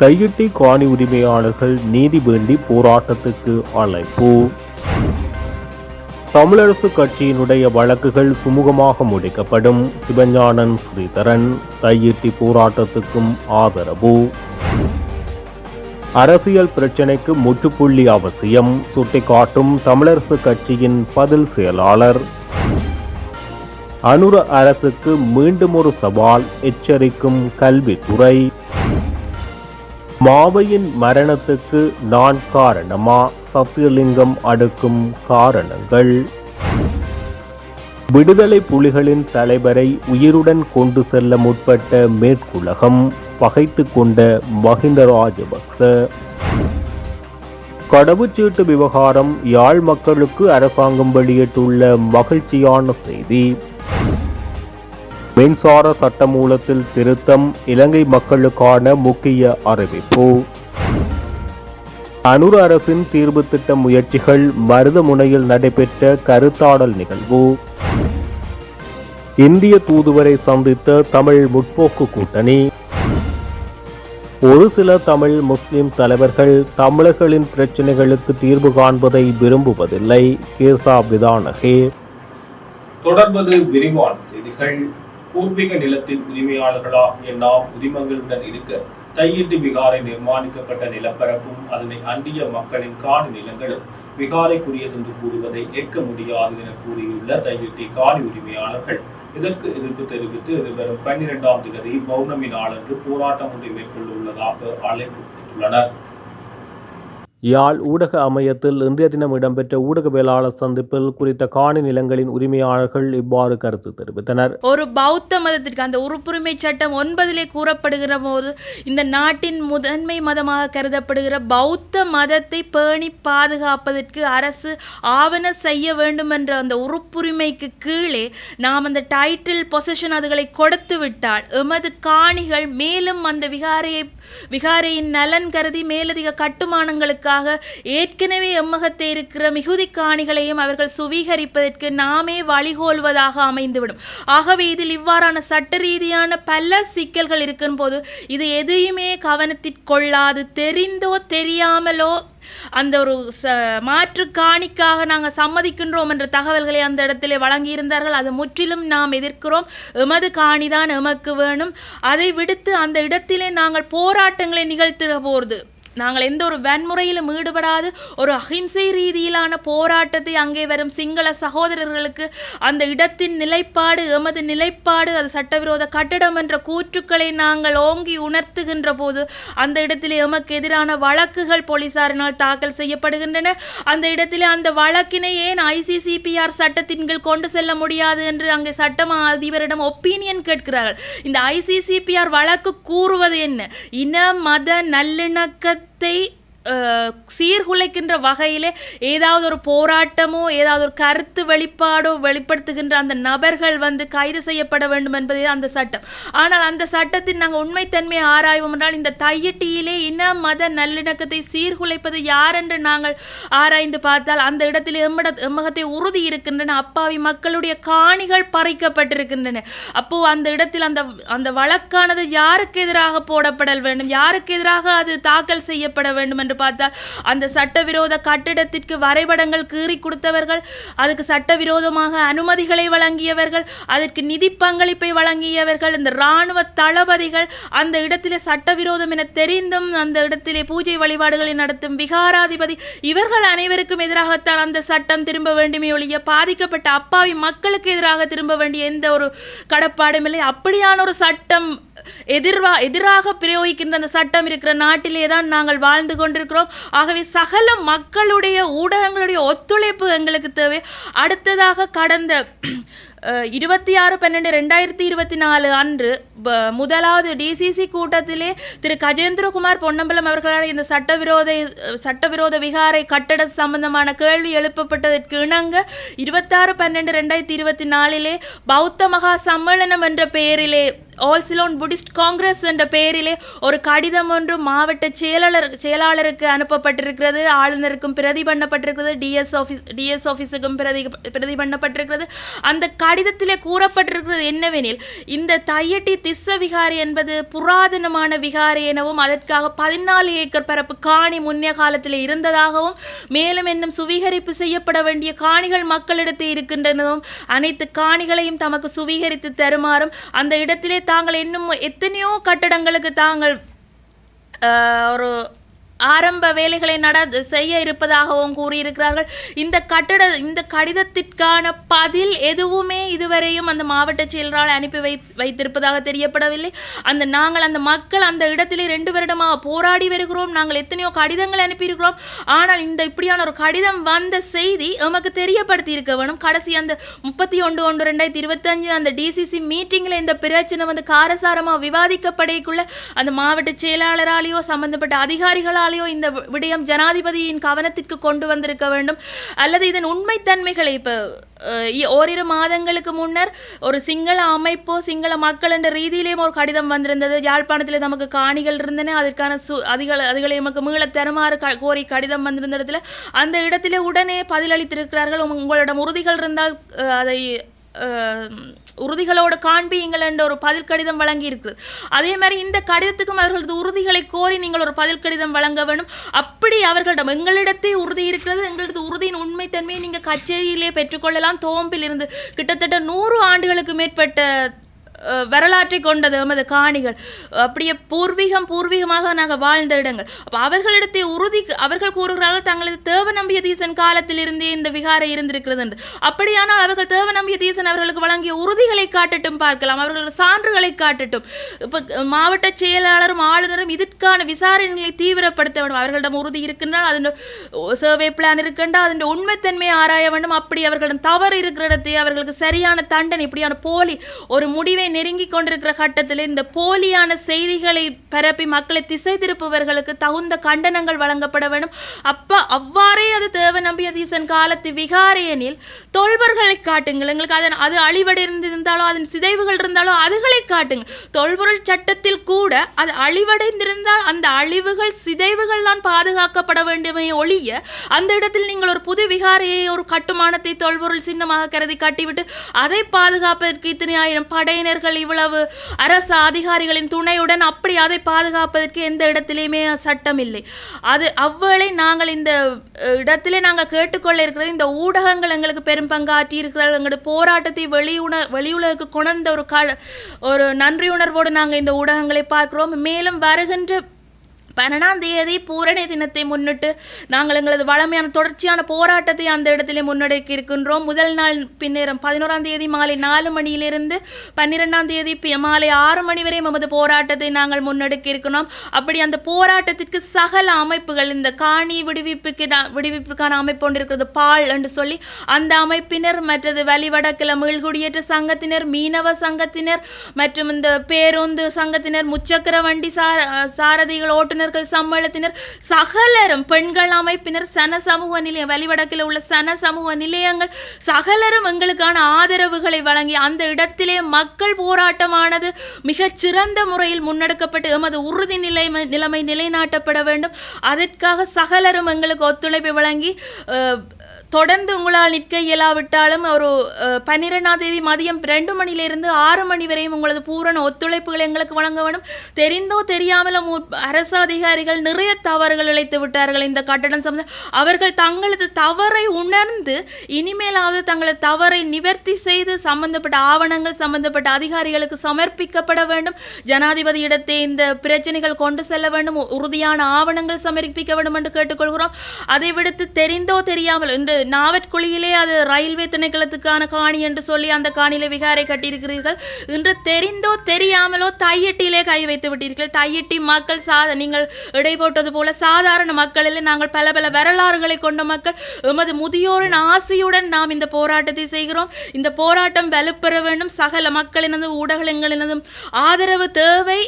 கையிட்டி காணி உரிமையாளர்கள் நீதி வேண்டி போராட்டத்துக்கு அழைப்பு. தமிழரசு கட்சியினுடைய வழக்குகள் சுமூகமாக முடிக்கப்படும். சிவஞானன் ஸ்ரீதரன் தையிட்டி போராட்டத்துக்கும் ஆதரவு. அரசியல் பிரச்சினைக்கு முற்றுப்புள்ளி அவசியம். சுட்டிக்காட்டும் தமிழரசு கட்சியின் பதில் செயலாளர். அனுர அரசுக்கு மீண்டும் ஒரு சவால் எச்சரிக்கும் கல்வித்துறை. மாவையின் மரணத்துக்கு நான் காரணமா? சத்தியலிங்கம் அடுக்கும் காரணங்கள். விடுதலை புலிகளின் தலைவரை உயிருடன் கொண்டு செல்ல முற்பட்ட மேற்குலகம் பகைத்து கொண்ட மஹிந்த ராஜபக்ச. கடவுச்சீட்டு விவகாரம் யாழ் மக்களுக்கு அரசாங்கம் வெளியிட்டுள்ள மகிழ்ச்சியான செய்தி. மின்சார சட்டமூலத்தில் திருத்தம் இலங்கை மக்களுக்கான முக்கிய அறிவிப்பு. அனுர அரசின் தீர்வு திட்ட முயற்சிகள் மருதமுனையில் நடைபெற்ற கருத்தாடல் நிகழ்வு. இந்திய தூதுவரை சந்தித்த தமிழ் முற்போக்கு கூட்டணி. ஒரு சில தமிழ் முஸ்லிம் தலைவர்கள் தமிழர்களின் பிரச்சனைகளுக்கு தீர்வு காண்பதை விரும்புவதில்லை. கேசா விதானகே. தொடர்வது விரிவான செய்திகள். பூர்வீக நிலத்தின் உரிமையாளர்களாகிய நாம் உரிமங்களுடன் இருக்க தையிட்டு விகாரை நிர்மாணிக்கப்பட்ட நிலப்பரப்பும் அதனை அண்டிய மக்களின் காணி நிலங்களும் விகாரைக்குரியதென்று கூறுவதை ஏற்க முடியாது என கூறியுள்ள தையிட்டி காணி உரிமையாளர்கள். இதற்கு எதிர்ப்பு தெரிவித்து எதிர்வரும் பன்னிரெண்டாம் தேதி பௌர்ணமி நாளன்று போராட்டம் ஒன்றை மேற்கொள்ள உள்ளதாக அழைப்பு விடுத்துள்ளனர். யாழ் ஊடக அமையத்தில் இன்றைய தினம் இடம்பெற்ற ஊடகவியலாளர் சந்திப்பில் குறித்த காணி நிலங்களின் உரிமையாளர்கள் இவ்வாறு கருத்து தெரிவித்தனர். ஒரு பௌத்த மதத்திற்கு அந்த உறுப்புரிமை சட்டம் ஒன்பதிலே கூறப்படுகிற போது இந்த நாட்டின் முதன்மை மதமாக கருதப்படுகிற பௌத்த மதத்தை பேணி பாதுகாப்பதற்கு அரசு ஆவண செய்ய வேண்டும் என்ற அந்த உறுப்புரிமைக்கு கீழே நாம் அந்த டைட்டில் பொசிஷன் அதுகளை கொடுத்து விட்டால் எமது காணிகள் மேலும் அந்த விகாரையை விகாரையின் நலன் கருதி மேலதிக கட்டுமானங்களுக்கு கட்டுமானங்களுக்காக ஏற்கனவே எம்மகத்தை இருக்கிற மிகுதி காணிகளையும் அவர்கள் சுவீகரிப்பதற்கு நாமே வழிகோல்வதாக அமைந்துவிடும். ஆகவே இதில் இவ்வாறான சட்ட ரீதியான பல சிக்கல்கள் இருக்கும் போது இது எதையுமே கவனத்திற்கொள்ளாது தெரிந்தோ தெரியாமலோ அந்த ஒரு ச மாற்று காணிக்காக நாங்கள் சம்மதிக்கின்றோம் என்ற தகவல்களை அந்த இடத்திலே வழங்கியிருந்தார்கள். அது முற்றிலும் நாம் எதிர்க்கிறோம். எமது காணிதான் எமக்கு வேணும். அதை விடுத்து அந்த இடத்திலே நாங்கள் போராட்டங்களை நிகழ்த்துகிற போது நாங்கள் எந்த ஒரு வன்முறையிலும் ஈடுபடாது ஒரு அஹிம்சை ரீதியிலான போராட்டத்தை அங்கே வரும் சிங்கள சகோதரர்களுக்கு அந்த இடத்தின் நிலைப்பாடு எமது நிலைப்பாடு அது சட்டவிரோத கட்டிடம் என்ற கூற்றுக்களை நாங்கள் ஓங்கி உணர்த்துகின்ற போது அந்த இடத்திலே எமக்கு எதிரான வழக்குகள் போலீசாரினால் தாக்கல் செய்யப்படுகின்றன. அந்த இடத்திலே அந்த வழக்கினை ஏன் ஐசிசிபிஆர் சட்டத்தின் கீழ் கொண்டு செல்ல முடியாது என்று அங்கே சட்டம் அதிபரிடம் ஒப்பீனியன் கேட்கிறார்கள். இந்த ஐசிசிபிஆர் வழக்கு கூறுவது என்ன? இன மத நல்லிணக்க நல்லிணக்கத்தை அஹ், சீர்குலைக்கின்ற வகையிலே ஏதாவது ஒரு போராட்டமோ ஏதாவது ஒரு கருத்து வெளிப்பாடோ வெளிப்படுத்துகின்ற அந்த நபர்கள் வந்து கைது செய்யப்பட வேண்டும் என்பதே அந்த சட்டம். ஆனால் அந்த சட்டத்தின் நாங்கள் உண்மைத்தன்மையை ஆராய்வோம் என்றால் இந்த தையட்டியிலே இன மத நல்லிணக்கத்தை சீர்குலைப்பது யார் என்று நாங்கள் ஆராய்ந்து பார்த்தால் அந்த இடத்தில் எம்மட எம்மகத்தை உறுதி இருக்கின்றன. அப்பாவி மக்களுடைய காணிகள் பறிக்கப்பட்டிருக்கின்றன. அப்போ அந்த இடத்தில் அந்த அந்த வழக்கானது யாருக்கு எதிராக போடப்படல் வேண்டும்? யாருக்கு எதிராக அது தாக்கல் செய்யப்பட வேண்டும் என்று பார்த்தால் அந்த சட்டவிரோத கட்டிடத்திற்கு வரைபடங்கள் கீறி கொடுத்தவர்கள் அதுக்கு சட்டவிரோதமாக அனுமதிகளை வழங்கியவர்கள் அதற்கு நிதி பங்களிப்பை வழங்கியவர்கள் இந்த இராணுவ தளபதிகள் அந்த இடத்திலே சட்டவிரோதம் என தெரிந்தும் அந்த இடத்திலே பூஜை வழிபாடுகளை நடத்தும் விகாராதிபதி இவர்கள் அனைவருக்கும் எதிராகத்தான் அந்த சட்டம் திரும்ப வேண்டுமே ஒழிய பாதிக்கப்பட்ட அப்பாவி மக்களுக்கு எதிராக திரும்ப வேண்டிய எந்த ஒரு கடப்பாடும் இல்லை. அப்படியான ஒரு சட்டம் எதிர்வா எதிராக பிரயோகிக்கின்ற அந்த சட்டம் இருக்கிற நாட்டிலே தான் நாங்கள் வாழ்ந்து கொண்டிருக்கிறோம். ஆகவே சகல மக்களுடைய ஊடகங்களுடைய ஒத்துழைப்பு எங்களுக்கு தேவை. அடுத்ததாக கடந்த இருபத்தி ஆறு பன்னெண்டு ரெண்டாயிரத்தி இருபத்தி நாலு அன்று ப- முதலாவது டிசிசி கூட்டத்திலே திரு கஜேந்திரகுமார் பொன்னம்பலம் அவர்களால் இந்த சட்டவிரோத சட்டவிரோத விகாரை கட்டட சம்பந்தமான கேள்வி எழுப்பப்பட்டதற்கு இணங்க இருபத்தாறு பன்னெண்டு ரெண்டாயிரத்தி இருபத்தி நாலிலே பௌத்த மகா சம்மேளனம் என்ற பெயரிலே ஆல் சிலோன் காங்கிரஸ் என்ற பெயரிலே ஒரு கடிதம் ஒன்று மாவட்ட செயலாளர் செயலாளருக்கு அனுப்பப்பட்டிருக்கிறது. ஆளுநருக்கும் பிரதி பண்ணப்பட்டிருக்கிறது. டிஎஸ் ஆஃபீஸ் டிஎஸ் ஆஃபீஸுக்கும் பிரதி பிரதி பண்ணப்பட்டிருக்கிறது. அந்த கடிதத்திலே கூறப்பட்டிருக்கிறது என்னவெனில் இந்த தையட்டி திஸ்ஸ விகாரி என்பது புராதனமான விகாரி எனவும் அதற்காக பதினாலு ஏக்கர் பரப்பு காணி முன்னே காலத்தில் இருந்ததாகவும் மேலும் இன்னும் சுவீகரிப்பு செய்யப்பட வேண்டிய காணிகள் மக்களிடத்தில் இருக்கின்றனவும் அனைத்து காணிகளையும் தமக்கு சுவீகரித்து தருமாறும் அந்த இடத்திலே தாங்கள் இன்னும் எத்தனையோ கட்டடங்களுக்கு தாங்கள் ஒரு ஆரம்ப வேலைகளை நட செய்ய இருப்பதாகவும் கூறியிருக்கிறார்கள். இந்த கட்டட இந்த கடிதத்திற்கான பதில் எதுவுமே இதுவரையும் அந்த மாவட்ட செயலரால் அனுப்பி வை வைத்திருப்பதாக தெரியப்படவில்லை. அந்த நாங்கள் அந்த மக்கள் அந்த இடத்திலே ரெண்டு வருடமாக போராடி வருகிறோம். நாங்கள் எத்தனையோ கடிதங்களை அனுப்பியிருக்கிறோம். ஆனால் இந்த இப்படியான ஒரு கடிதம் வந்த செய்தி எமக்கு தெரியப்படுத்தி இருக்க வேணும். கடைசி அந்த முப்பத்தி ஒன்று ஒன்று ரெண்டாயிரத்தி இருபத்தஞ்சு அந்த டிசிசி மீட்டிங்கில் இந்த பிரச்சனை வந்து காரசாரமாக விவாதிக்கப்படைக்குள்ள அந்த மாவட்ட செயலாளராலேயோ சம்பந்தப்பட்ட அதிகாரிகளாலேயோ இந்த விடயம் ஜனாதிபதியின் கவனத்திற்கு கொண்டு வந்திருக்க வேண்டும். அல்லது இதன் உண்மைத்தன்மைகளை இப்போ ஓரிரு மாதங்களுக்கு முன்னர் ஒரு சிங்கள அமைப்போ சிங்கள மக்கள் என்ற ரீதியிலேயும் ஒரு கடிதம் வந்திருந்தது. யாழ்ப்பாணத்தில் நமக்கு காணிகள் இருந்தன. அதற்கான சு அதிகள் அதுகளை நமக்கு மீள தருமாறு க கோரி கடிதம் வந்திருந்த இடத்துல அந்த இடத்திலே உடனே பதிலளித்திருக்கிறார்கள். உங்களிடம் உறுதிகள் இருந்தால் அதை உறுதிகளோடு காண்பியுங்கள் என்ற ஒரு பதில் கடிதம் வழங்கி இருக்குது அதே மாதிரி இந்த கடிதத்துக்கும் அவர்களது உறுதிகளை கோரி நீங்கள் ஒரு பதில் கடிதம் வழங்க வேண்டும் அப்படி அவர்களிடம் எங்களிடத்தே உறுதி இருக்கிறது. எங்களது உறுதியின் உண்மைத்தன்மையை நீங்கள் கச்சேரியிலே பெற்றுக்கொள்ளலாம். தோம்பில் இருந்து கிட்டத்தட்ட நூறு ஆண்டுகளுக்கு மேற்பட்ட வரலாற்றை கொண்டது எமது காணிகள். அப்படியே பூர்வீகம் பூர்வீகமாக நாங்கள் வாழ்ந்த இடங்கள். அப்போ அவர்களிடத்தை உறுதி அவர்கள் கூறுகிறார்கள் தங்களது தேவ நம்பிய தீசன் காலத்திலிருந்தே இந்த விகாரை இருந்திருக்கிறது என்று அப்படியானால் அவர்கள் தேவ நம்பிய தீசன் அவர்களுக்கு வழங்கிய உறுதிகளை காட்டட்டும் பார்க்கலாம். அவர்களுடைய சான்றுகளை காட்டட்டும். இப்போ மாவட்ட செயலாளரும் ஆளுநரும் இதற்கான விசாரணைகளை தீவிரப்படுத்த வேண்டும் அவர்களிடம் உறுதி இருக்கின்றால் அதன் சர்வே பிளான் இருக்கின்றால் அதன் உண்மைத்தன்மையை ஆராய வேண்டும். அப்படி அவர்களிடம் தவறு இருக்கிற இடத்தை அவர்களுக்கு சரியான தண்டனை இப்படியான போலி ஒரு முடிவை நெருங்கி கொண்டிருக்கிற கட்டத்தில் இந்த போலியான செய்திகளை பரப்பி மக்களை திசை திருப்புவர்களுக்கு தகுந்த கண்டனங்கள் வழங்கப்பட வேண்டும். அப்போ அவ்வாறே அது தேவ நம்பிய தீசன் காலத்து விகாரையனில் தொல்பொருள்களை காட்டுங்கள். எங்களுக்கு அதன் அது அழிவடைந்திருந்தாலோ அதன் சிதைவுகள் இருந்தாலோ அதுகளை காட்டுங்கள். தொல்பொருள் சட்டத்தில் கூட அது அழிவடைந்திருந்தால் அந்த அழிவுகள் சிதைவுகள் தான் பாதுகாக்கப்பட வேண்டுமே ஒழிய அந்த இடத்தில் நீங்கள் ஒரு புது விகாரையை ஒரு கட்டுமானத்தை தொல்பொருள் சின்னமாக கருதி கட்டிவிட்டு அதை பாதுகாப்பதற்கு இத்தனை ஆயிரம் அவர்கள் இவ்வளவு அரசு அதிகாரிகளின் துணையுடன் அப்படி அதை பாதுகாப்பதற்கு எந்த இடத்திலையுமே சட்டம் இல்லை அது அவ்வேளை நாங்கள் இந்த இடத்திலே நாங்கள் கேட்டுக்கொள்ள இருக்கிறது. இந்த ஊடகங்கள் எங்களுக்கு பெரும் பங்காற்றி இருக்கிறார்கள். எங்களுடைய போராட்டத்தை வெளியுண வெளியுலகுக்கு கொணர்ந்த ஒரு க ஒரு நன்றியுணர்வோடு நாங்கள் இந்த ஊடகங்களை பார்க்கிறோம். மேலும் வருகின்ற பன்னெண்டாம் தேதி பூரணி தினத்தை முன்னிட்டு நாங்கள் எங்களது வளமையான தொடர்ச்சியான போராட்டத்தை அந்த இடத்திலே முன்னெடுக்க இருக்கின்றோம். முதல் நாள் பின்னேரம் பதினோராம் தேதி மாலை நாலு மணியிலிருந்து பன்னிரெண்டாம் தேதி மாலை ஆறு மணி வரை நமது போராட்டத்தை நாங்கள் முன்னெடுக்க இருக்கிறோம் அப்படி அந்த போராட்டத்திற்கு சகல அமைப்புகள் இந்த காணி விடுவிப்புக்கு விடுவிப்புக்கான அமைப்பு ஒன்று இருக்கிறது பால் என்று சொல்லி அந்த அமைப்பினர் மற்றது வழிவடக்கில் மீள்குடியேற்ற சங்கத்தினர் மீனவ சங்கத்தினர் மற்றும் இந்த பேருந்து சங்கத்தினர் முச்சக்கர வண்டி சார சாரதிகள் ஓட்டுநர்கள் சம்மேளத்தினர் சகலரும் பெண்கள் அமைப்பினர் சன சமூக நிலையம் வழிவடக்கில் உள்ள சன சமூக நிலையங்கள் சகலரும் எங்களுக்கான ஆதரவுகளை வழங்கி அந்த இடத்திலே மக்கள் போராட்டமானது மிகச் சிறந்த முறையில் முன்னெடுக்கப்பட்டு எமது உறுதி நிலை நிலைமை நிலைநாட்டப்பட வேண்டும். அதற்காக சகலரும் எங்களுக்கு ஒத்துழைப்பு வழங்கி தொடர்ந்து உங்களால் நிற்க இயலாவிட்டாலும் ஒரு பன்னிரெண்டாம் தேதி மதியம் ரெண்டு மணியிலிருந்து ஆறு மணி வரையும் உங்களது பூரண ஒத்துழைப்புகளை எங்களுக்கு வழங்க வேண்டும். தெரிந்தோ தெரியாமலும் அரசு அதிகாரிகள் நிறைய தவறுகள் இழைத்து விட்டார்கள் இந்த கட்டடம் சம்பந்தம் அவர்கள் தங்களது தவறை உணர்ந்து இனிமேலாவது தங்களது தவறை நிவர்த்தி செய்து சம்பந்தப்பட்ட ஆவணங்கள் சம்பந்தப்பட்ட அதிகாரிகளுக்கு சமர்ப்பிக்கப்பட வேண்டும். ஜனாதிபதியிடத்தை இந்த பிரச்சனைகள் கொண்டு செல்ல வேண்டும். உறுதியான ஆவணங்கள் சமர்ப்பிக்க வேண்டும் என்று கேட்டுக்கொள்கிறோம். அதை விடுத்து தெரிந்தோ தெரியாமல் இன்று நாவற்குழியிலே அது ரயில்வே திணைக்களத்துக்கான காணி என்று சொல்லி அந்த காணியிலே விகாரை கட்டியிருக்கிறீர்கள். இன்று தெரிந்தோ தெரியாமலோ தையட்டியிலே கை வைத்து விட்டீர்கள். தையட்டி மக்கள் சா நீங்கள் இடை போட்டது போல சாதாரண மக்களில் நாங்கள் பல பல வரலாறுகளை கொண்ட மக்கள் எமது முதியோரின் ஆசையுடன் நாம் இந்த போராட்டத்தை செய்கிறோம். இந்த போராட்டம் வலுப்பெற வேண்டும். சகல மக்களினதும் ஊடகங்களினதும் ஆதரவு தேவை.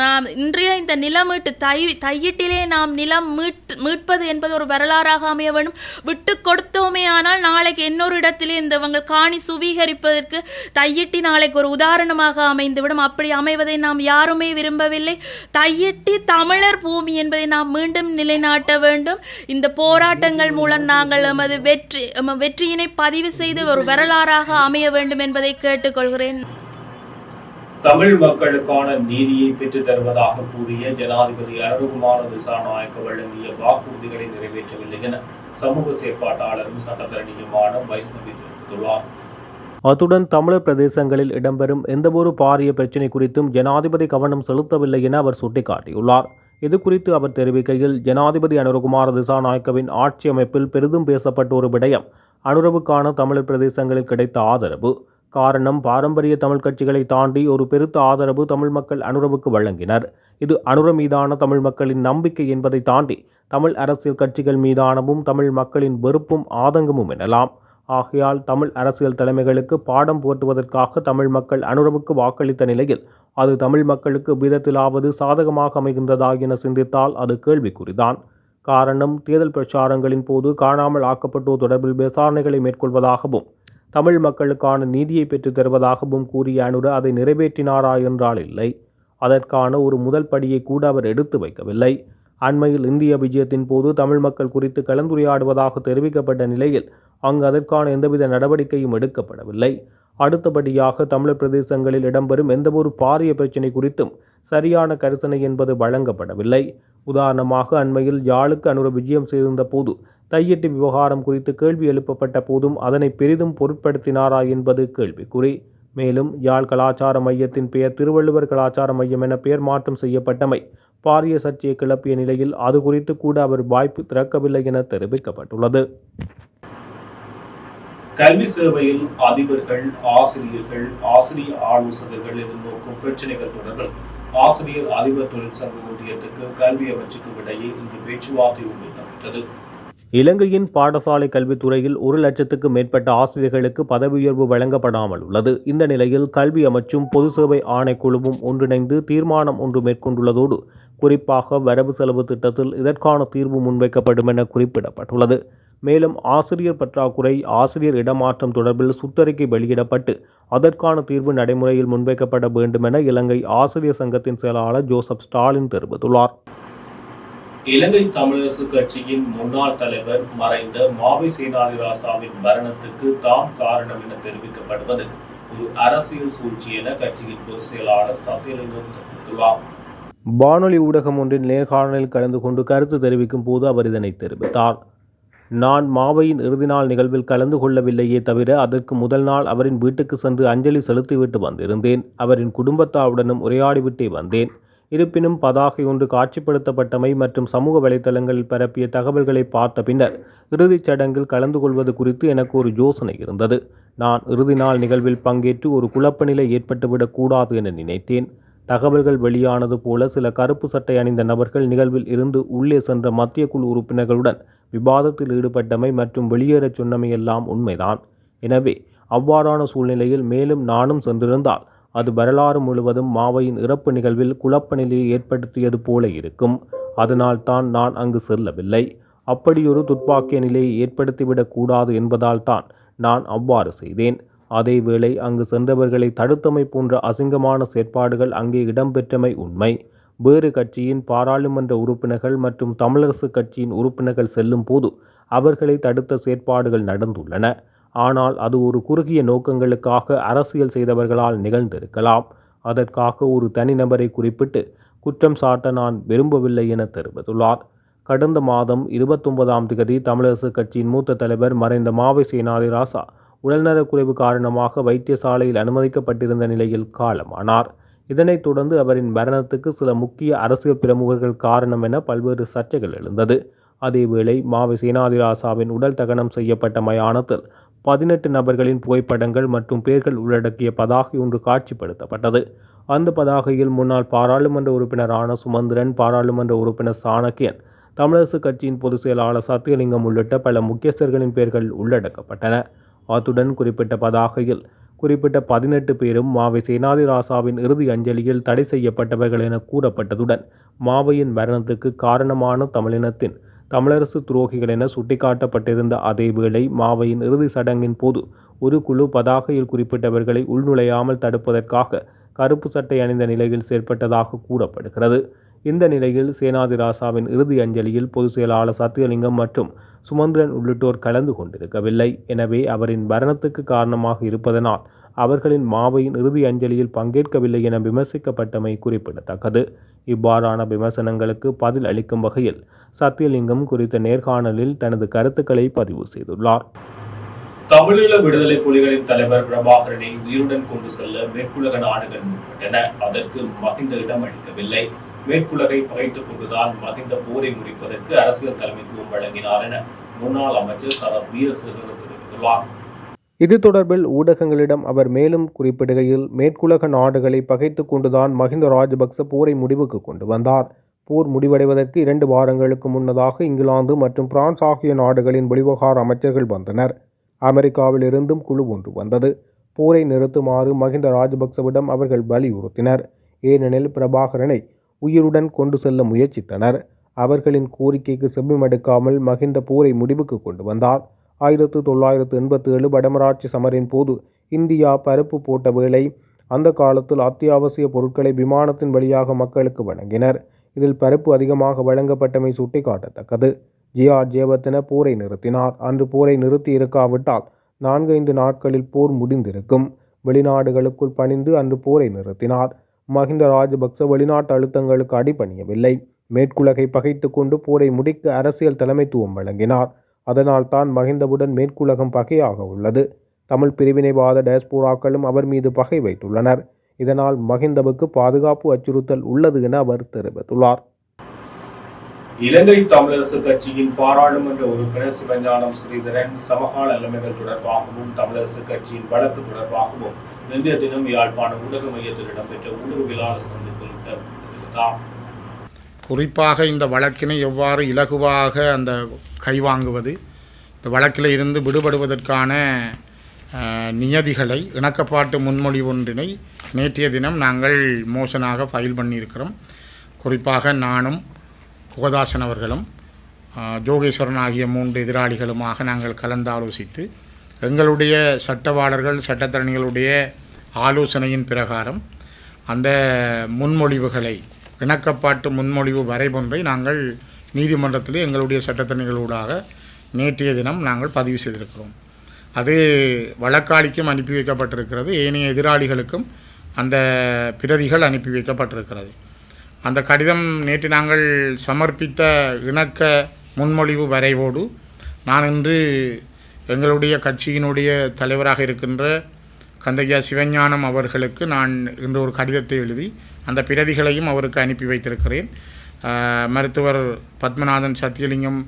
நாம் இன்றைய இந்த நிலமீட்டு தை தையிட்டிலே நாம் நிலம் மீட் மீட்பது என்பது ஒரு வரலாறாக அமைய வேண்டும். விட்டு கொடுத்தோமே ஆனால் நாளைக்கு இன்னொரு இடத்திலே இந்த காணி சுவீகரிப்பதற்கு தையிட்டி நாளைக்கு ஒரு உதாரணமாக அமைந்துவிடும். அப்படி அமைவதை நாம் யாருமே விரும்பவில்லை. தையிட்டி தமிழர் பூமி என்பதை நாம் மீண்டும் நிலைநாட்ட வேண்டும். இந்த போராட்டங்கள் மூலம் நாங்கள் எமது வெற்றி எம வெற்றியினை பதிவு செய்து ஒரு வரலாறாக அமைய வேண்டும் என்பதை கேட்டுக்கொள்கிறேன். தமிழ் மக்களுக்கான நீதியை பெற்றுத் தருவதாக கூறிய ஜனாதிபதி அனுகுமார திசாநாயக்க வழங்கிய வாக்குறுதிகளை நிறைவேற்றவில்லை என சமூக செயற்பாட்டாளரும் சட்டத்தரணியுமான வைஷ்ணவி தெரிவித்துள்ளார். அத்துடன் தமிழர் பிரதேசங்களில் இடம்பெறும் எந்தவொரு பாரிய பிரச்சினை குறித்தும் ஜனாதிபதி கவனம் செலுத்தவில்லை என அவர் சுட்டிக்காட்டியுள்ளார். இது குறித்து அவர் தெரிவிக்கையில் ஜனாதிபதி அனுரகுமார திசாநாயக்கவின் ஆட்சி அமைப்பில் பெரிதும் பேசப்பட்ட ஒரு விடயம் அனுரவுக்கான தமிழர் பிரதேசங்களில் கிடைத்த ஆதரவு. காரணம் பாரம்பரிய தமிழ் கட்சிகளை தாண்டி ஒரு பெருத்த ஆதரவு தமிழ் மக்கள் அனுரவுக்கு வழங்கினர். இது அனுர மீதான தமிழ் மக்களின் நம்பிக்கை என்பதை தாண்டி தமிழ் அரசியல் கட்சிகள் மீதானவும் தமிழ் மக்களின் வெறுப்பும் ஆதங்கமும் எனலாம். ஆகையால் தமிழ் அரசியல் தலைமைகளுக்கு பாடம் போட்டுவதற்காக தமிழ் மக்கள் அனுரவுக்கு வாக்களித்த நிலையில் அது தமிழ் மக்களுக்கு விதத்திலாவது சாதகமாக அமைகின்றதா என சிந்தித்தால் அது கேள்விக்குறிதான். காரணம் தேர்தல் பிரச்சாரங்களின் போது காணாமல் ஆக்கப்பட்டோர் தொடர்பில் விசாரணைகளை மேற்கொள்வதாகவும் தமிழ் மக்களுக்கான நீதியை பெற்றுத் தருவதாகவும் கூறிய அனுர அதை நிறைவேற்றினாரா என்றால் இல்லை. அதற்கான ஒரு முதல் படியை கூட அவர் எடுத்து வைக்கவில்லை. அண்மையில் இந்திய விஜயத்தின் போது தமிழ் மக்கள் குறித்து கலந்துரையாடுவதாக தெரிவிக்கப்பட்ட நிலையில் அங்கு அதற்கான எந்தவித நடவடிக்கையும் எடுக்கப்படவில்லை. அடுத்தபடியாக தமிழர் பிரதேசங்களில் இடம்பெறும் எந்தவொரு பாரிய பிரச்சினை குறித்தும் சரியான கரிசனை என்பது வழங்கப்படவில்லை. உதாரணமாக அண்மையில் யாழுக்கு அனுர விஜயம் செய்திருந்த போது தையிட்டு விவகாரம் குறித்து கேள்வி எழுப்பப்பட்ட போதும் அதனை பெரிதும் பொருட்படுத்தினாரா என்பது கேள்விக்குறி. மேலும் யாழ் கலாச்சார மையத்தின் பெயர் திருவள்ளுவர் கலாச்சார மையம் என பெயர் மாற்றம் செய்யப்பட்டமை பாரிய சர்ச்சையை கிளப்பிய நிலையில் அது குறித்து கூட அவர் வாய்ப்பு திறக்கவில்லை என தெரிவிக்கப்பட்டுள்ளது. கல்வி சேவையில் அதிபர்கள் ஆசிரியர்கள் ஆசிரிய ஆலோசகர்கள் எதிர்நோக்கும் பிரச்சனைகள் தொடர்பில் ஆசிரியர் அதிபர் தொழிற்சங்க ஒன்றியத்துக்கு கல்வி அமைச்சுக்கும் இடையே இன்று பேச்சுவார்த்தை ஒன்று நடைபெற்றது. இலங்கையின் பாடசாலை கல்வித்துறையில் ஒரு லட்சத்துக்கு மேற்பட்ட ஆசிரியர்களுக்கு பதவி உயர்வு வழங்கப்படாமல் உள்ளது. இந்த நிலையில் கல்வி அமைச்சும் பொது சேவை ஆணைக்குழுவும் ஒன்றிணைந்து தீர்மானம் ஒன்று மேற்கொண்டுள்ளதோடு குறிப்பாக வரவு செலவு திட்டத்தில் இதற்கான தீர்வு முன்வைக்கப்படும் என குறிப்பிடப்பட்டுள்ளது. மேலும் ஆசிரியர் பற்றாக்குறை ஆசிரியர் இடமாற்றம் தொடர்பில் சுற்றறிக்கை வெளியிடப்பட்டு அதற்கான தீர்வு நடைமுறையில் முன்வைக்கப்பட வேண்டும் என இலங்கை ஆசிரியர் சங்கத்தின் செயலாளர் ஜோசப் ஸ்டாலின் தெரிவித்துள்ளார். இலங்கை தமிழரசு கட்சியின் முன்னாள் தலைவர் மறைந்த மாவை சேனாதிராசாவின் மரணத்துக்கு தாம் காரணம் என தெரிவிக்கப்படுவது ஒரு அரசியல் சூழ்ச்சி என கட்சியின் பொதுச் செயலாளர் சத்தியலிங்கம் தெரிவித்துள்ளார். வானொலி ஊடகம் ஒன்றின் நேர்காணலில் கலந்து கொண்டு கருத்து தெரிவிக்கும் போது அவர் இதனை தெரிவித்தார். நான் மாவையின் இறுதி நாள் நிகழ்வில் கலந்து கொள்ளவில்லையே தவிர அதற்கு முதல் நாள் அவரின் வீட்டுக்கு சென்று அஞ்சலி செலுத்திவிட்டு வந்திருந்தேன். அவரின் குடும்பத்தாருடனும் உரையாடிவிட்டே வந்தேன். இருப்பினும் பதாகை ஒன்று காட்சிப்படுத்தப்பட்டமை மற்றும் சமூக வலைதளங்களில் பரப்பிய தகவல்களை பார்த்த பின்னர் இறுதிச் சடங்கில் கலந்து கொள்வது குறித்து எனக்கு ஒரு யோசனை இருந்தது. நான் இறுதி நாள் நிகழ்வில் பங்கேற்று ஒரு குழப்ப நிலை ஏற்பட்டுவிடக் கூடாது என நினைத்தேன். தகவல்கள் வெளியானது போல சில கருப்பு சட்டை அணிந்த நபர்கள் நிகழ்வில் இருந்து உள்ளே சென்ற மத்திய குழு உறுப்பினர்களுடன் விவாதத்தில் ஈடுபட்டமை மற்றும் வெளியேறச் சொன்னமையெல்லாம் உண்மைதான். எனவே அவ்வாறான சூழ்நிலையில் மேலும் நானும் சென்றிருந்தால் அது வரலாறு முழுவதும் மாவையின் இறப்பு நிகழ்வில் குழப்ப நிலையை ஏற்படுத்தியது போல இருக்கும். அதனால் தான் நான் அங்கு செல்லவில்லை. அப்படியொரு துப்பாக்கிய நிலையை ஏற்படுத்திவிடக் கூடாது என்பதால் தான் நான் அவ்வாறு செய்தேன். அதேவேளை அங்கு சென்றவர்களை தடுத்தமை போன்ற அசிங்கமான செயற்பாடுகள் அங்கே இடம்பெற்றமை உண்மை. வேறு கட்சியின் பாராளுமன்ற உறுப்பினர்கள் மற்றும் தமிழரசு கட்சியின் உறுப்பினர்கள் செல்லும் போது அவர்களை தடுத்த செயற்பாடுகள் நடந்துள்ளன. ஆனால் அது ஒரு குறுகிய நோக்கங்களுக்காக அரசியல் செய்தவர்களால் நிகழ்ந்திருக்கலாம். அதற்காக ஒரு தனிநபரை குறிப்பிட்டு குற்றம் சாட்ட நான் விரும்பவில்லை என தெரிவித்துள்ளார். கடந்த மாதம் இருபத்தொன்பதாம் தேதி தமிழரசு கட்சியின் மூத்த தலைவர் மறைந்த மாவை சேனாதி ராசா உடல்நலக்குறைவு காரணமாக வைத்தியசாலையில் அனுமதிக்கப்பட்டிருந்த நிலையில் காலமானார். இதனைத் தொடர்ந்து அவரின் மரணத்துக்கு சில முக்கிய அரசியல் பிரமுகர்கள் காரணம் என பல்வேறு சர்ச்சைகள் எழுந்தது. அதேவேளை மாவை சேனாதிராசாவின் உடல் தகனம் செய்யப்பட்ட மயானத்தில் பதினெட்டு நபர்களின் புகைப்படங்கள் மற்றும் பெயர்கள் உள்ளடக்கிய பதாகை ஒன்று காட்சிப்படுத்தப்பட்டது. அந்த பதாகையில் முன்னாள் பாராளுமன்ற உறுப்பினரான சுமந்திரன் பாராளுமன்ற உறுப்பினர் சாணக்கியன் தமிழரசு கட்சியின் பொதுச் செயலாளர் சத்தியலிங்கம் உள்ளிட்ட பல முக்கியஸ்தர்களின் பெயர்கள் உள்ளடக்கப்பட்டன. அத்துடன் குறிப்பிட்ட பதாகையில் குறிப்பிட்ட பதினெட்டு பேரும் மாவை சேனாதி ராசாவின் இறுதி அஞ்சலியில் தடை செய்யப்பட்டவர்கள் என கூறப்பட்டதுடன் மாவையின் மரணத்துக்கு காரணமான தமிழினத்தின் தமிழரசு துரோகிகள் என சுட்டிக்காட்டப்பட்டிருந்த அதேவேளை மாவையின் இறுதி சடங்கின் போது ஒரு குழு பதாகையில் குறிப்பிட்டவர்களை உள்நுழையாமல் தடுப்பதற்காக கருப்பு சட்டை அணிந்த நிலையில் செயற்பட்டதாக கூறப்படுகிறது. இந்த நிலையில் சேனாதிராசாவின் இறுதி அஞ்சலியில் பொதுச் செயலாளர் சத்தியலிங்கம் மற்றும் சுமந்திரன் உள்ளிட்டோர் கலந்து கொண்டிருக்கவில்லை. எனவே அவரின் மரணத்துக்கு காரணமாக இருப்பதனால் அவர்களின் மாவையின் இறுதி அஞ்சலியில் பங்கேற்கவில்லை என விமர்சிக்கப்பட்டமை குறிப்பிடத்தக்கது. இவ்வாறான விமர்சனங்களுக்கு பதில் அளிக்கும் வகையில் சத்தியலிங்கம் குறித்த நேர்காணலில் தனது கருத்துக்களை பதிவு செய்துள்ளார். தமிழீழ விடுதலை புலிகளின் தலைவர் பிரபாகரனை உயிருடன் கொண்டு செல்ல மேற்குலக நாடுகள் முற்பட்டன. அதற்கு மகிந்த இடம் அளிக்கவில்லை. மேற்குலகை பகைத்துக் கொண்டுதான் மகிந்த போரை முடிப்பதற்கு அரசியல் தலைமைத்துவம் வழங்கினார் என முன்னாள் அமைச்சர் சரத் வீரசேகர் தெரிவித்துள்ளார். இது தொடர்பில் ஊடகங்களிடம் அவர் மேலும் குறிப்பிடுகையில் மேற்குலக நாடுகளை பகைத்து கொண்டுதான் மஹிந்த ராஜபக்ச போரை முடிவுக்கு கொண்டு வந்தார். போர் முடிவடைவதற்கு இரண்டு வாரங்களுக்கு முன்னதாக இங்கிலாந்து மற்றும் பிரான்ஸ் ஆகிய நாடுகளின் வெளிவகார அமைச்சர்கள் வந்தனர். அமெரிக்காவில் இருந்தும் குழு ஒன்று வந்தது. போரை நிறுத்துமாறு மகிந்த ராஜபக்சவிடம் அவர்கள் வலியுறுத்தினர். ஏனெனில் பிரபாகரனை உயிருடன் கொண்டு செல்ல முயற்சித்தனர். அவர்களின் கோரிக்கைக்கு செவிமடுக்காமல் மகிந்த போரை முடிவுக்கு கொண்டு வந்தார். ஆயிரத்து தொள்ளாயிரத்து எண்பத்தி ஏழு வடமராட்சி சமரின் போது இந்தியா பருப்பு போட்ட வேளை அந்த காலத்தில் அத்தியாவசிய பொருட்களை விமானத்தின் வழியாக மக்களுக்கு வழங்கினர். இதில் பருப்பு அதிகமாக வழங்கப்பட்டமை சுட்டிக்காட்டத்தக்கது. ஜி. ஆர். ஜெயவர்தன போரை நிறுத்தினார். அன்று போரை நிறுத்தி இருக்காவிட்டால் நான்கைந்து நாட்களில் போர் முடிந்திருக்கும். வெளிநாடுகளுக்குள் பணிந்து அன்று போரை நிறுத்தினார். மஹிந்த ராஜபக்ச வெளிநாட்டு அழுத்தங்களுக்கு அடிபணியவில்லை. மேற்குலகை பகைத்து கொண்டு போரை முடிக்க அரசியல் தலைமைத்துவம் வழங்கினார். அதனால் தான் மஹிந்தவுடன் மேற்குலகம் பகையாக உள்ளது. தமிழ் பிரிவினைவாத டயஸ்போராக்களும் அவர் மீது பகை வைத்துள்ளனர். இதனால் மஹிந்தவுக்கு பாதுகாப்பு அச்சுறுத்தல் உள்ளது என அவர் தெரிவித்துள்ளார். இலங்கை தமிழரசு கட்சியின் பாராளுமன்ற உறுப்பினர் சிவஞானம் ஸ்ரீதரன் சமகால நிலைமைகள் தொடர்பாகவும் தமிழரசு கட்சியின் வழக்கு தொடர்பாகவும் இன்றைய தினம் யாழ்ப்பாண ஊடக மையத்தில் இடம்பெற்ற ஊடகவியலாளர் சந்திப்பில் கருத்து தெரிவித்தார். குறிப்பாக இந்த வழக்கினை எவ்வாறு இலகுவாக அந்த கைவாங்குவது இந்த வழக்கில் இருந்து விடுபடுவதற்கான நியதிகளை இணக்கப்பாட்டு முன்மொழிவு ஒன்றினை நேற்றைய தினம் நாங்கள் மோசனாக ஃபைல் பண்ணியிருக்கிறோம். குறிப்பாக நானும் குகதாசன் அவர்களும் ஜோகேஸ்வரன் ஆகிய மூன்று எதிராளிகளுமாக நாங்கள் கலந்தாலோசித்து எங்களுடைய சட்டவாளர்கள் சட்டத்தரணிகளுடைய ஆலோசனையின் பிரகாரம் அந்த முன்மொழிவுகளை இணக்கப்பாட்டு முன்மொழிவு வரைபொன்றை நாங்கள் நீதிமன்றத்தில் எங்களுடைய சட்டத்தரணிகளூடாக நேற்றைய தினம் நாங்கள் பதிவு செய்திருக்கிறோம். அது வழக்காளிக்கும் அனுப்பி வைக்கப்பட்டிருக்கிறது ஏனைய எதிராளிகளுக்கும் அந்த பிரதிகள் அனுப்பி வைக்கப்பட்டிருக்கிறது. அந்த கடிதம் நேற்று நாங்கள் சமர்ப்பித்த இணக்க முன்மொழிவு வரைவோடு நான் இன்று எங்களுடைய கட்சியினுடைய தலைவராக இருக்கின்ற கந்தையா சிவஞானம் அவர்களுக்கு நான் இன்று ஒரு கடிதத்தை எழுதி அந்த பிரதிகளையும் அவருக்கு அனுப்பி வைத்திருக்கிறேன். மருத்துவர் பத்மநாதன் சத்தியலிங்கம்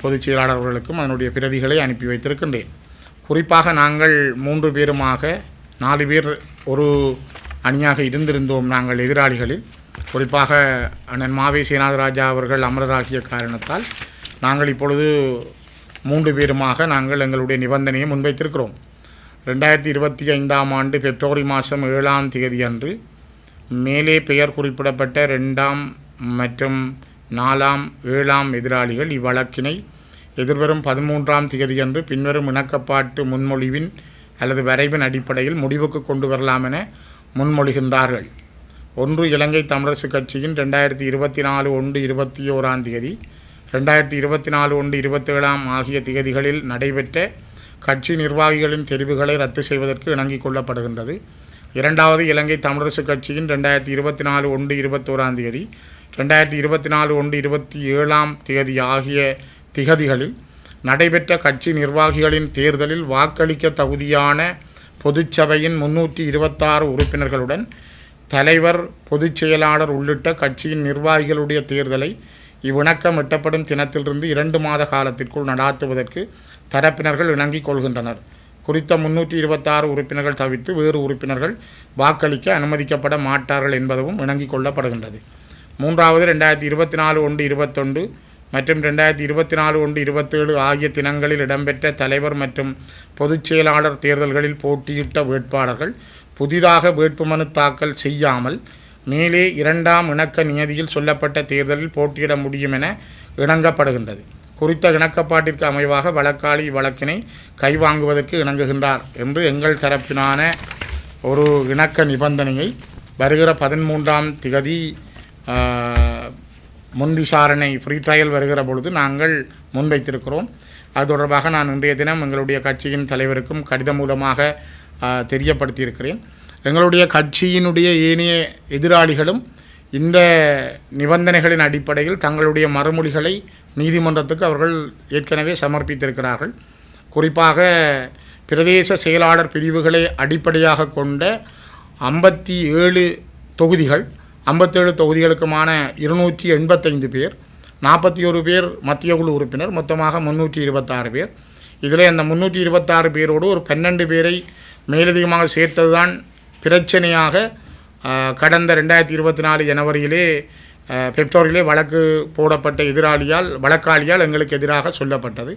பொதுச் செயலாளர்களுக்கும் அதனுடைய பிரதிகளை அனுப்பி வைத்திருக்கின்றேன். குறிப்பாக நாங்கள் மூன்று பேருமாக நாலு பேர் ஒரு அணியாக இருந்திருந்தோம் நாங்கள் எதிராளிகளில். குறிப்பாக அண்ணன் மாவே சேனாதராஜா அவர்கள் அமரராகிய காரணத்தால் நாங்கள் இப்பொழுது மூன்று பேருமாக நாங்கள் எங்களுடைய நிபந்தனையை முன்வைத்திருக்கிறோம். ரெண்டாயிரத்தி இருபத்தி ஐந்தாம் ஆண்டு பிப்ரவரி மாதம் ஏழாம் தேதி அன்று மேலே பெயர் குறிப்பிடப்பட்ட ரெண்டாம் மற்றும் நாலாம் ஏழாம் எதிராளிகள் இவ்வழக்கினை எதிர்வரும் பதிமூன்றாம் தேதியன்று பின்வரும் இணக்கப்பாட்டு முன்மொழிவின் அல்லது வரைவின் அடிப்படையில் முடிவுக்கு கொண்டு வரலாம் என முன்மொழிகின்றார்கள். ஒன்று இலங்கை தமிழரசு கட்சியின் ரெண்டாயிரத்தி இருபத்தி நாலு ஒன்று இருபத்தி ஓராம் தேதி ரெண்டாயிரத்தி இருபத்தி நாலு ஒன்று இருபத்தேழாம் ஆகிய தேதிகளில் நடைபெற்ற கட்சி நிர்வாகிகளின் தெரிவுகளை ரத்து செய்வதற்கு இணங்கிக் கொள்ளப்படுகின்றது. இரண்டாவது இலங்கை தமிழரசு கட்சியின் ரெண்டாயிரத்தி இருபத்தி நாலு ஒன்று இருபத்தோராம் தேதி ரெண்டாயிரத்தி இருபத்தி நாலு ஒன்று இருபத்தி ஏழாம் தேதி ஆகிய திகதிகளில் நடைபெற்ற கட்சி நிர்வாகிகளின் தேர்தலில் வாக்களிக்க தகுதியான பொதுச்சபையின் முன்னூற்றி இருபத்தாறு உறுப்பினர்களுடன் தலைவர் பொதுச் செயலாளர் உள்ளிட்ட கட்சியின் நிர்வாகிகளுடைய தேர்தலை இவ்விணக்கம் எட்டப்படும் தினத்திலிருந்து இரண்டு மாத காலத்திற்குள் நடாத்துவதற்கு தரப்பினர்கள் இணங்கிக் கொள்கின்றனர். குறித்த முன்னூற்றி இருபத்தாறு உறுப்பினர்கள் தவிர்த்து வேறு உறுப்பினர்கள் வாக்களிக்க அனுமதிக்கப்பட மாட்டார்கள் என்பதும் இணங்கிக் கொள்ளப்படுகின்றது. மூன்றாவது ரெண்டாயிரத்தி இருபத்தி நாலு ஒன்று இருபத்தொன்று மற்றும் ரெண்டாயிரத்தி இருபத்தி நாலு ஒன்று இருபத்தேழு ஆகிய தினங்களில் இடம்பெற்ற தலைவர் மற்றும் பொதுச் செயலாளர் தேர்தல்களில் போட்டியிட்ட வேட்பாளர்கள் புதிதாக வேட்புமனு தாக்கல் செய்யாமல் மேலே இரண்டாம் இணக்க நியதியில் சொல்லப்பட்ட தேர்தலில் போட்டியிட முடியும் என இணங்கப்படுகின்றது. குறித்த இணக்கப்பாட்டிற்கு அமைவாக வழக்காளி வழக்கினை கைவாங்குவதற்கு இணங்குகின்றார் என்று எங்கள் தரப்பினான ஒரு இணக்க நிபந்தனையை வருகிற பதிமூன்றாம் திகதி முன் விசாரணை ஃப்ரீ ட்ரையல் வருகிற பொழுது நாங்கள் முன்வைத்திருக்கிறோம். அது தொடர்பாக நான் இன்றைய தினம் எங்களுடைய கட்சியின் தலைவருக்கும் கடிதம் மூலமாக தெரியப்படுத்தியிருக்கிறேன். எங்களுடைய கட்சியினுடைய ஏனைய எதிராளிகளும் இந்த நிபந்தனைகளின் அடிப்படையில் தங்களுடைய மறுமொழிகளை நீதிமன்றத்துக்கு அவர்கள் ஏற்கனவே சமர்ப்பித்திருக்கிறார்கள். குறிப்பாக பிரதேச செயலாளர் பிரிவுகளை அடிப்படையாக கொண்ட ஐம்பத்தி ஏழு தொகுதிகள் ஐம்பத்தேழு தொகுதிகளுக்குமான இருநூற்றி எண்பத்தைந்து பேர் நாற்பத்தி ஒரு பேர் மத்திய குழு உறுப்பினர் மொத்தமாக முந்நூற்றி இருபத்தாறு பேர். இதில் அந்த முந்நூற்றி இருபத்தாறு பேரோடு ஒரு பன்னெண்டு பேரை மேலதிகமாக சேர்த்ததுதான் பிரச்சனையாக கடந்த ரெண்டாயிரத்தி இருபத்தி நாலு ஜனவரியிலே பிப்ரவரியிலே வழக்கு போடப்பட்ட எதிராளியால் வழக்காளியால் எங்களுக்கு எதிராக சொல்லப்பட்டது.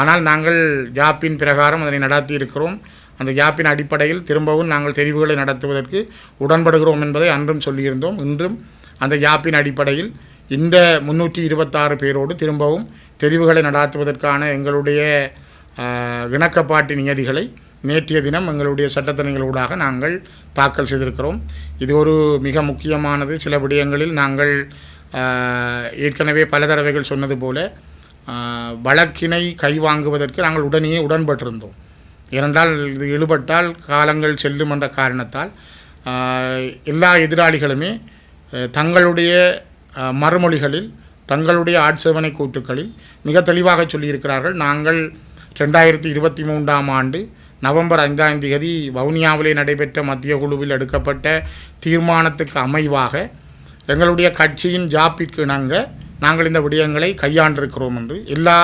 ஆனால் நாங்கள் ஜாப்பின் பிரகாரம் அதனை நடத்தி இருக்கிறோம். அந்த யாப்பின் அடிப்படையில் திரும்பவும் நாங்கள் தெரிவுகளை நடத்துவதற்கு உடன்படுகிறோம் என்பதை அன்றும் சொல்லியிருந்தோம். இன்றும் அந்த யாப்பின் அடிப்படையில் இந்த முன்னூற்றி இருபத்தாறு பேரோடு திரும்பவும் தெரிவுகளை நடாத்துவதற்கான எங்களுடைய இணக்கப்பாட்டு நியதிகளை நேற்றைய தினம் எங்களுடைய சட்டத்தினங்களூடாக நாங்கள் தாக்கல் செய்திருக்கிறோம். இது ஒரு மிக முக்கியமானது. சில விடயங்களில் நாங்கள் ஏற்கனவே பல தடவைகள் சொன்னது போல வழக்கினை கைவாங்குவதற்கு நாங்கள் உடனே உடன்பட்டிருந்தோம். ஏனென்றால் இது இழுபட்டால் காலங்கள் செல்லும் என்ற காரணத்தால் எல்லா எதிராளிகளுமே தங்களுடைய மறுமொழிகளில் தங்களுடைய ஆட்சேபனை கூட்டுக்களில் மிக தெளிவாக சொல்லியிருக்கிறார்கள். நாங்கள் ரெண்டாயிரத்தி இருபத்தி மூன்றாம் ஆண்டு நவம்பர் ஐந்தாம் தேதி வவுனியாவிலே நடைபெற்ற மத்திய குழுவில் எடுக்கப்பட்ட தீர்மானத்துக்கு அமைவாக எங்களுடைய கட்சியின் ஜாப்பிற்கு இணங்க நாங்கள் இந்த விடயங்களை கையாண்டிருக்கிறோம் என்று எல்லா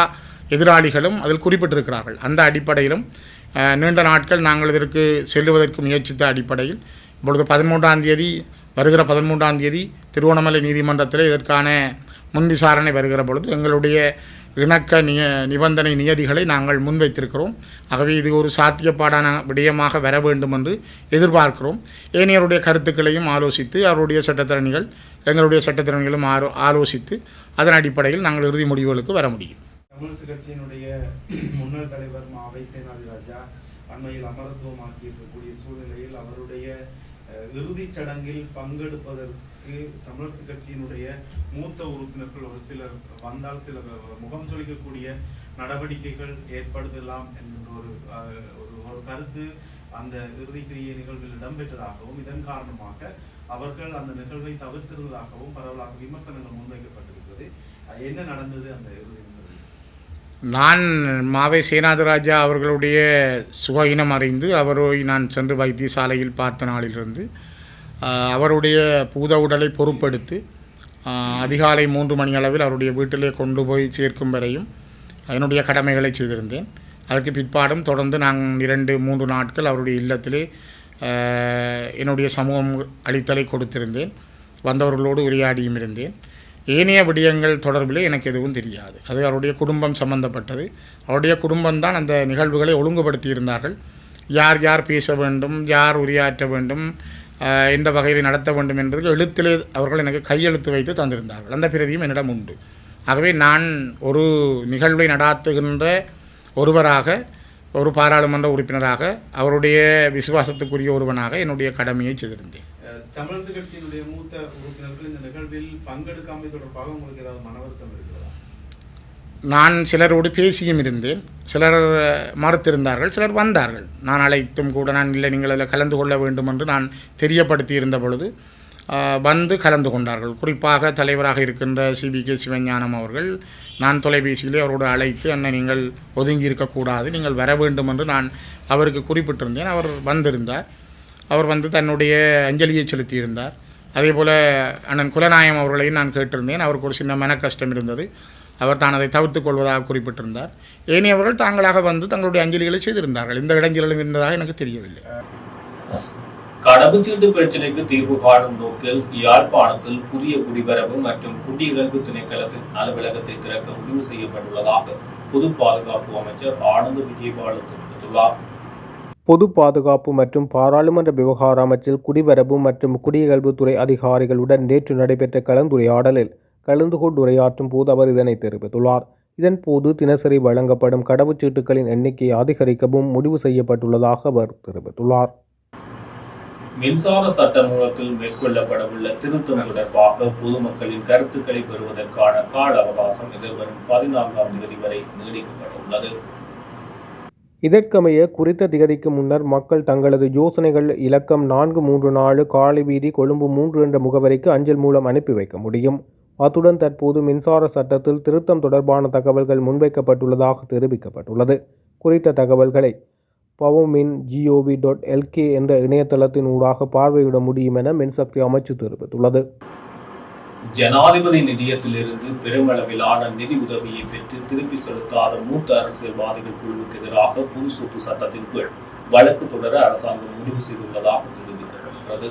எதிராளிகளும் அதில் குறிப்பிட்டிருக்கிறார்கள். அந்த அடிப்படையிலும் நீண்ட நாட்கள் நாங்கள் இதற்கு செல்லுவதற்கு முயற்சித்த அடிப்படையில் இப்பொழுது பதிமூன்றாம் தேதி வருகிற பதிமூன்றாம் தேதி திருவண்ணாமலை நீதிமன்றத்தில் இதற்கான முன் விசாரணை வருகிற பொழுது எங்களுடைய இணக்க நிய நிபந்தனை நியதிகளை நாங்கள் முன்வைத்திருக்கிறோம். ஆகவே இது ஒரு சாத்தியப்பாடான விடயமாக வர வேண்டும் என்று எதிர்பார்க்கிறோம். ஏனையருடைய கருத்துக்களையும் ஆலோசித்து அவருடைய சட்டத்திறனிகள் எங்களுடைய சட்டத்திறனிகளும் ஆலோ ஆலோசித்து அதன் அடிப்படையில் நாங்கள் இறுதி முடிவுகளுக்கு வர முடியும். தமிழிசை கட்சியினுடைய முன்னாள் தலைவர் மாவை சேனாதி ராஜா அண்மையில் அமரத்துவமாக்கி இருக்கக்கூடிய சூழ்நிலையில் அவருடைய இறுதிச் சடங்கில் பங்கெடுப்பதற்கு தமிழரசு கட்சியினுடைய மூத்த உறுப்பினர்கள் ஒரு சிலர் வந்தால் சில முகம் சொலிக்கக்கூடிய நடவடிக்கைகள் ஏற்படுத்தலாம் என்கின்ற ஒரு ஒரு ஒரு கருத்து அந்த இறுதி கிரிய நிகழ்வில் இடம்பெற்றதாகவும் இதன் காரணமாக அவர்கள் அந்த நிகழ்வை தவிர்த்திருந்ததாகவும் பரவலாக விமர்சனங்கள் முன்வைக்கப்பட்டிருக்கிறது. என்ன நடந்தது அந்த இறுதி நான் மாவை சேனாதிராஜா அவர்களுடைய சுகயினம் அறிந்து அவரை நான் சென்று வைத்தியசாலையில் பார்த்த நாளிலிருந்து அவருடைய பூத உடலை பொறுப்படுத்தி அதிகாலை மூன்று மணி அளவில் அவருடைய வீட்டிலே கொண்டு போய் சேர்க்கும் வரையும் என்னுடைய கடமைகளை செய்திருந்தேன். அதற்கு பிற்பாடும் தொடர்ந்து நான் இரண்டு மூன்று நாட்கள் அவருடைய இல்லத்திலே என்னுடைய சமூகம் அளித்தலை கொடுத்திருந்தேன். வந்தவர்களோடு உரையாடியும் இருந்தேன். ஏனைய விடயங்கள் தொடர்பில் எனக்கு எதுவும் தெரியாது. அது அவருடைய குடும்பம் சம்பந்தப்பட்டது. அவருடைய குடும்பம்தான் அந்த நிகழ்வுகளை ஒழுங்குபடுத்தி இருந்தார்கள் யார் யார் பேச வேண்டும் யார் உரையாற்ற வேண்டும் எந்த வகையில் நடத்த வேண்டும் என்பதற்கு எழுத்திலே அவர்கள் எனக்கு கையெழுத்து வைத்து தந்திருந்தார்கள். அந்த பிரதியும் என்னிடம் உண்டு. ஆகவே நான் ஒரு நிகழ்வை நடாத்துகின்ற ஒருவராக ஒரு பாராளுமன்ற உறுப்பினராக அவருடைய விசுவாசத்துக்குரிய ஒருவனாக என்னுடைய கடமையை செய்திருந்தேன். தமிழரசு கட்சியினுடைய மூத்த உறுப்பினர்கள் இந்த நிகழ்வில் பங்கெடுக்காமை தொடர்பாக உங்களுக்கு ஏதாவது மன வருத்தம் இருக்கிறதா? நான் சிலரோடு பேசியும் இருந்தேன். சிலர் மறுத்திருந்தார்கள் சிலர் வந்தார்கள். நான் அழைத்தும் கூட நான் இல்லை நீங்கள் அதில் கலந்து கொள்ள வேண்டும் என்று நான் தெரியப்படுத்தி இருந்த பொழுது வந்து கலந்து கொண்டார்கள். குறிப்பாக தலைவராக இருக்கின்ற சிபி கே. சிவஞானம் அவர்கள் நான் தொலைபேசியிலே அவரோடு அழைத்து அண்ணன் நீங்கள் ஒதுங்கி இருக்கக்கூடாது நீங்கள் வர வேண்டும் என்று நான் அவருக்கு குறிப்பிட்டிருந்தேன். அவர் வந்திருந்தார். அவர் வந்து தன்னுடைய அஞ்சலியை செலுத்தியிருந்தார். அதே போல் அண்ணன் குலநாயம் அவர்களையும் நான் கேட்டிருந்தேன். அவருக்கு ஒரு சின்ன மன கஷ்டம் இருந்தது. அவர் தான் அதை தவிர்த்து கொள்வதாக குறிப்பிட்டிருந்தார். ஏனையவர்கள் தாங்களாக வந்து தங்களுடைய அஞ்சலிகளை செய்திருந்தார்கள். இந்த இடைஞ்சலும் இருந்ததாக எனக்கு தெரியவில்லை. கடவுச்சீட்டு பிரச்சினைக்கு தீர்வு காணும் நோக்கில் யாழ்ப்பாணத்தில் புதிய குடிவரவு மற்றும் குடியகல்வு திணைக்களத்தின் அலுவலகத்தை திறக்க முடிவு செய்யப்பட்டுள்ளதாக பொது பாதுகாப்பு அமைச்சர் ஆனந்த விஜயபாலு தெரிவித்துள்ளார். பொது பாதுகாப்பு மற்றும் பாராளுமன்ற விவகார அமைச்சில் குடிவரவு மற்றும் குடியகல்வுத்துறை அதிகாரிகளுடன் நேற்று நடைபெற்ற கலந்துரையாடலில் கலந்து கொண்டு உரையாற்றும் போது அவர் இதனை தெரிவித்துள்ளார். இதன்போது தினசரி வழங்கப்படும் கடவுச்சீட்டுகளின் எண்ணிக்கையை அதிகரிக்கவும் முடிவு செய்யப்பட்டுள்ளதாக அவர் தெரிவித்துள்ளார். மின்சார சட்ட மூலத்தில் மேற்கொள்ளப்படவுள்ள திருத்தம் தொடர்பாக பொதுமக்களின் கருத்துக்களை பெறுவதற்கான கால அவகாசம் எதிர்வரும் பதினான்காம் தேதி வரை நீடிக்கப்பட்டுள்ளது. இதற்கமைய குறித்த திகதிக்கு முன்னர் மக்கள் தங்களது யோசனைகள் இலக்கம் நான்கு மூன்று நாலு காலிவீதி கொழும்பு மூன்று என்ற முகவரிக்கு அஞ்சல் மூலம் அனுப்பி வைக்க முடியும். அத்துடன் தற்போது மின்சார சட்டத்தில் திருத்தம் தொடர்பான தகவல்கள் முன்வைக்கப்பட்டுள்ளதாக தெரிவிக்கப்பட்டுள்ளது. குறித்த தகவல்களை பவமின் ஜிஓவி டாட் எல்கே என்ற இணையதளத்தின் ஊடாக பார்வையிட முடியும் என மின்சக்தி அமைச்சு தெரிவித்துள்ளது. ஜனாதிபதி நிதியத்திலிருந்து பெருமளவிலான நிதி உதவியை பெற்று திருப்பி செலுத்தாத மூத்த அரசியல்வாதிகள் குழுவுக்கு எதிராக பொது சொத்து சட்டத்தின் கீழ் வழக்கு தொடர அரசாங்கம் முடிவு செய்துள்ளதாக தெரிவிக்கப்படுகிறது.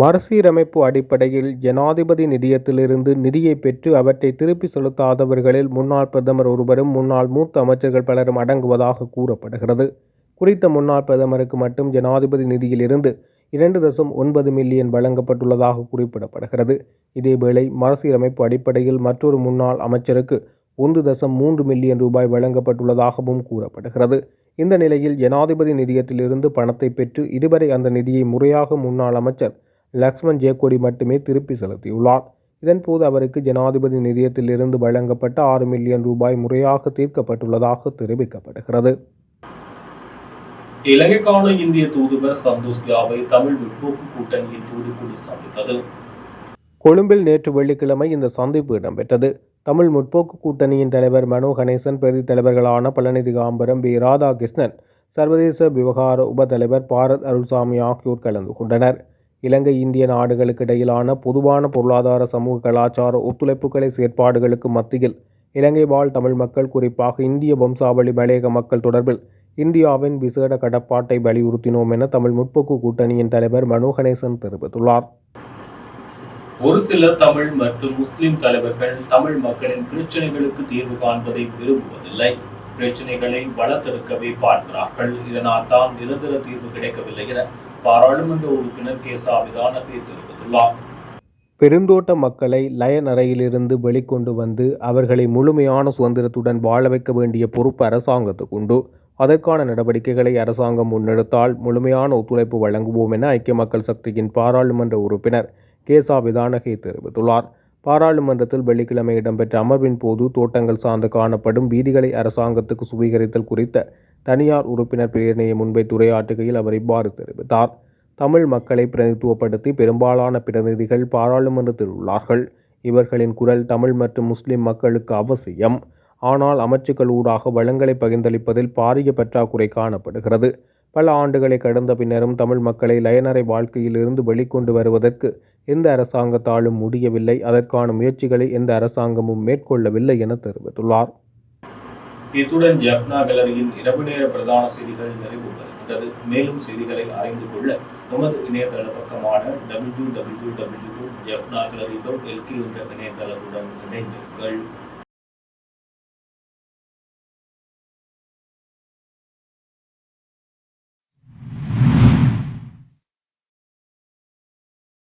மறுசீரமைப்பு அடிப்படையில் ஜனாதிபதி நிதியத்திலிருந்து நிதியை பெற்று அவற்றை திருப்பி செலுத்தாதவர்களில் முன்னாள் பிரதமர் ஒருவரும் முன்னாள் மூத்த அமைச்சர்கள் பலரும் அடங்குவதாக கூறப்படுகிறது. குறித்த முன்னாள் பிரதமருக்கு மட்டும் ஜனாதிபதி நிதியிலிருந்து இரண்டு தசம் ஒன்பது மில்லியன் வழங்கப்பட்டுள்ளதாக குறிப்பிடப்படுகிறது. இதேவேளை மறுசீரமைப்பு அடிப்படையில் மற்றொரு முன்னாள் அமைச்சருக்கு ஒன்று தசம் மூன்று மில்லியன் ரூபாய் வழங்கப்பட்டுள்ளதாகவும் கூறப்படுகிறது. இந்த நிலையில் ஜனாதிபதி நிதியத்திலிருந்து பணத்தை பெற்று இதுவரை அந்த நிதியை முறையாக முன்னாள் அமைச்சர் லக்ஷ்மண் ஜேக்கோடி மட்டுமே திருப்பி செலுத்தியுள்ளார். இதன்போது அவருக்கு ஜனாதிபதி நிதியத்திலிருந்து வழங்கப்பட்ட ஆறு மில்லியன் ரூபாய் முறையாக தீர்க்கப்பட்டுள்ளதாக தெரிவிக்கப்படுகிறது. இலங்கைக்கான இந்திய தூதுவர் சந்தோஷ் ஜாவை தமிழ் முற்போக்கு கூட்டணியின் தூதுக்குழு சந்தித்தது. கொழும்பில் நேற்று வெள்ளிக்கிழமை இந்த சந்திப்பு இடம்பெற்றது. தமிழ் முற்போக்கு கூட்டணியின் தலைவர் மனோ கணேசன் பிரதி தலைவர்களான பழனிதி காம்பரம் பி ராதாகிருஷ்ணன் சர்வதேச விவகார உபதலைவர் பாரத் அருள்சாமி ஆகியோர் கலந்து கொண்டனர். இலங்கை இந்திய நாடுகளுக்கு இடையிலான பொதுவான பொருளாதார சமூக கலாச்சார ஒத்துழைப்புகளை செயற்பாடுகளுக்கு மத்தியில் இலங்கை வாழ் தமிழ் மக்கள் குறிப்பாக இந்திய வம்சாவளி மலையக மக்கள் தொடர்பில் இந்தியாவின் விசேட கடப்பாட்டை வலியுறுத்தினோம் என தமிழ் முற்போக்கு கூட்டணியின் தலைவர் மனோ கணேசன் தெரிவித்துள்ளார். ஒரு சில தமிழ் மற்றும் முஸ்லிம் தலைவர்கள் தமிழ் மக்களின் பிரச்சனைகளுக்கு தீர்வு காண்பதை விரும்புவதில்லை. பிரச்சனைகளை வளர்த்தெடுக்கவே பார்க்கிறார்கள். இதனால் தான் நிரந்தர தீர்வு கிடைக்கவில்லை என பாராளுமன்ற உறுப்பினர் கே. சா விதானகே தெரிவித்துள்ளார். பெருந்தோட்ட மக்களை லயனறையிலிருந்து வெளிக்கொண்டு வந்து அவர்களை முழுமையான சுதந்திரத்துடன் வாழ வைக்க வேண்டிய பொறுப்பு அரசாங்கத்துக்கு உண்டு. அதற்கான நடவடிக்கைகளை அரசாங்கம் முன்னெடுத்தால் முழுமையான ஒத்துழைப்பு வழங்குவோம் என ஐக்கிய மக்கள் சக்தியின் பாராளுமன்ற உறுப்பினர் கேசா விதானகே தெரிவித்துள்ளார். பாராளுமன்றத்தில் வெள்ளிக்கிழமை இடம்பெற்ற அமர்வின் போது தோட்டங்கள் சார்ந்து காணப்படும் வீதிகளை அரசாங்கத்துக்கு சுவீகரித்தல் குறித்த தனியார் உறுப்பினர் பிரேரணையை முன்வைத்து உரையாற்றுகையில் அவர் இவ்வாறு தெரிவித்தார். தமிழ் மக்களை பிரதித்துவப்படுத்தி பெரும்பாலான பிரதிநிதிகள் பாராளுமன்றத்தில் உள்ளார்கள். இவர்களின் குரல் தமிழ் மற்றும் முஸ்லிம் மக்களுக்கு அவசியம். ஆனால் அமைச்சுக்கள் ஊடாக வளங்களை பகிர்ந்தளிப்பதில் பாரிய பற்றாக்குறை காணப்படுகிறது. பல ஆண்டுகளை கடந்த பின்னரும் தமிழ் மக்களை லயனரை வாழ்க்கையில் இருந்து வெளிக்கொண்டு வருவதற்கு எந்த அரசாங்கத்தாலும் முடியவில்லை. அதற்கான முயற்சிகளை எந்த அரசாங்கமும் மேற்கொள்ளவில்லை என தெரிவித்துள்ளார். இத்துடன் ஜெஃப்னா கலரியின் இரவு நேர பிரதான செய்திகள் நிறைவு பெறுகின்றது. மேலும் செய்திகளை அறிந்து கொள்ள நமது இணையதள பக்கமான W W W Jaffna gallery dot LK என்ற இணையதளத்துடன் இணைந்திருங்கள்.